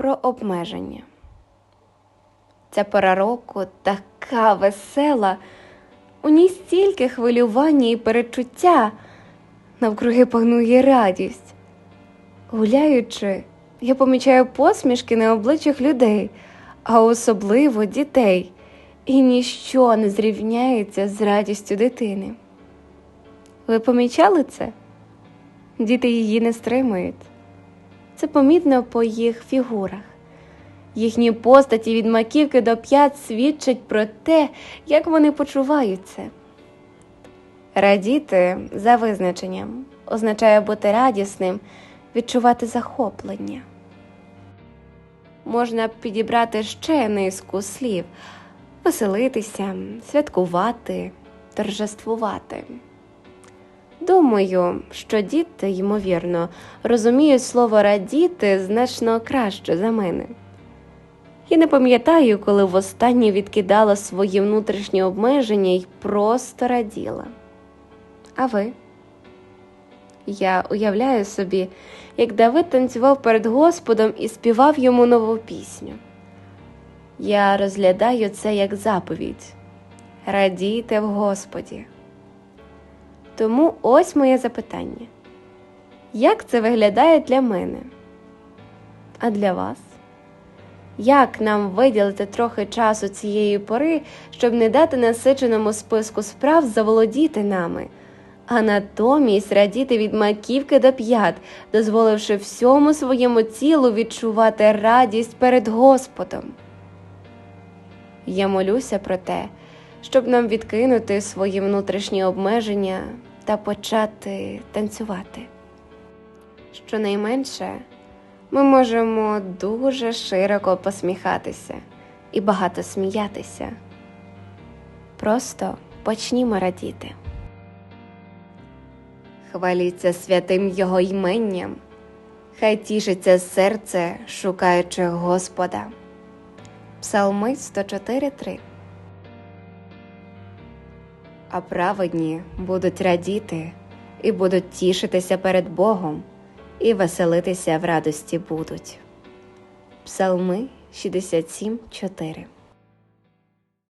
про обмеження. Ця пора року така весела, у ній стільки хвилювання і перечуття, навкруги панує радість. Гуляючи, я помічаю посмішки на обличчях людей, а особливо дітей, і ніщо не зрівняється з радістю дитини. Ви помічали це? Діти її не стримують. Це помітно по їх фігурах. Їхні постаті від маківки до п'ят свідчать про те, як вони почуваються. Радіти за визначенням означає бути радісним, відчувати захоплення. Можна підібрати ще низку слів, веселитися, святкувати, торжествувати. Думаю, що діти, ймовірно, розуміють слово радіти значно краще за мене. Я не пам'ятаю, коли востаннє відкидала свої внутрішні обмеження і просто раділа. А ви? Я уявляю собі, як Давид танцював перед Господом і співав йому нову пісню. Я розглядаю це як заповідь радійте в Господі. Тому ось моє запитання: як це виглядає для мене? А для вас? Як нам виділити трохи часу цієї пори, щоб не дати насиченому списку справ заволодіти нами, а натомість радіти від маківки до п'ят, дозволивши всьому своєму тілу відчувати радість перед Господом? Я молюся про те, щоб нам відкинути свої внутрішні обмеження та почати танцювати. Щонайменше ми можемо дуже широко посміхатися і багато сміятися. Просто почнімо радіти. Хваліться святим Його йменням, хай тішиться серце, шукаючи Господа. Псалми 104.3 А праведні будуть радіти і будуть тішитися перед Богом і веселитися в радості будуть. Псалми 67.4